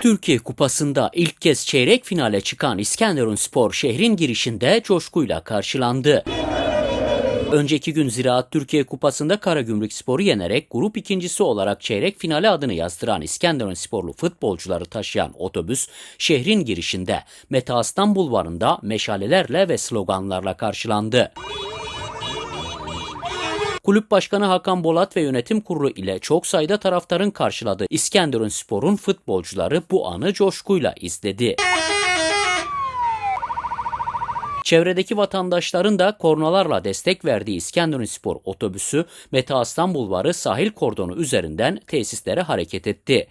Türkiye Kupası'nda ilk kez çeyrek finale çıkan İskenderun Spor şehrin girişinde coşkuyla karşılandı. Önceki gün Ziraat Türkiye Kupası'nda Karagümrük Spor'u yenerek grup ikincisi olarak çeyrek finale adını yazdıran İskenderun Sporlu futbolcuları taşıyan otobüs şehrin girişinde Mete Aslan Bulvarı'nda meşalelerle ve sloganlarla karşılandı. Kulüp Başkanı Hakan Bolat ve yönetim kurulu ile çok sayıda taraftarın karşıladığı İskenderun Spor'un futbolcuları bu anı coşkuyla izledi. Çevredeki vatandaşların da kornalarla destek verdiği İskenderun Spor otobüsü Mete Aslan Bulvarı sahil kordonu üzerinden tesislere hareket etti.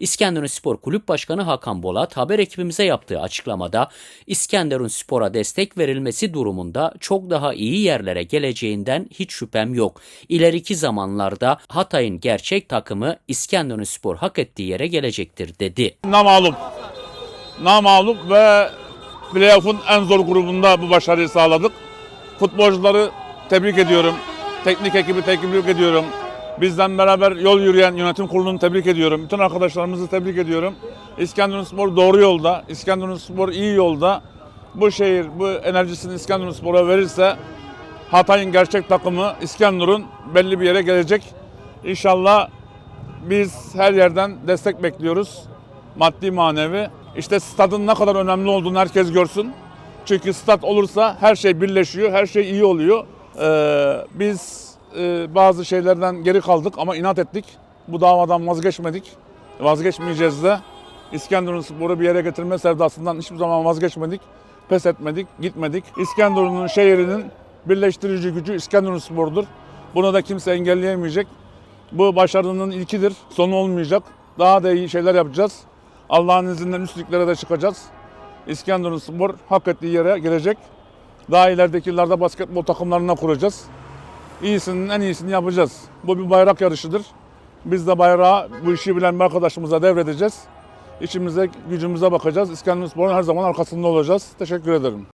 İskenderun Spor Kulüp Başkanı Hakan Bolat haber ekibimize yaptığı açıklamada İskenderun Spor'a destek verilmesi durumunda çok daha iyi yerlere geleceğinden hiç şüphem yok. İleriki zamanlarda Hatay'ın gerçek takımı İskenderun Spor hak ettiği yere gelecektir dedi. Namalup. Namalup ve playoff'un en zor grubunda bu başarıyı sağladık. Futbolcuları tebrik ediyorum. Teknik ekibi tebrik ediyorum. Bizden beraber yol yürüyen yönetim kurulunu tebrik ediyorum. Bütün arkadaşlarımızı tebrik ediyorum. İskenderunspor doğru yolda. İskenderunspor iyi yolda. Bu şehir bu enerjisini İskenderunspor'a verirse Hatay'ın gerçek takımı İskenderun belli bir yere gelecek. İnşallah biz her yerden destek bekliyoruz. Maddi manevi. İşte stadın ne kadar önemli olduğunu herkes görsün. Çünkü stat olursa her şey birleşiyor, her şey iyi oluyor. Ee, biz e, bazı şeylerden geri kaldık ama inat ettik. Bu davadan vazgeçmedik. Vazgeçmeyeceğiz de. İskenderun Spor'u bir yere getirme sevdasından hiçbir zaman vazgeçmedik. Pes etmedik, gitmedik. İskenderun'un şehrinin birleştirici gücü İskenderun Spor'dur. Bunu da kimse engelleyemeyecek. Bu başarının ilkidir, sonu olmayacak. Daha da iyi şeyler yapacağız. Allah'ın izniyle üstlüklere de çıkacağız. İskenderun Spor hak ettiği yere gelecek. Daha ilerideki yıllarda basketbol takımlarına kuracağız. İyisinin en iyisini yapacağız. Bu bir bayrak yarışıdır. Biz de bayrağı bu işi bilen bir arkadaşımıza devredeceğiz. İçimize, gücümüze bakacağız. İskenderun Spor'un her zaman arkasında olacağız. Teşekkür ederim.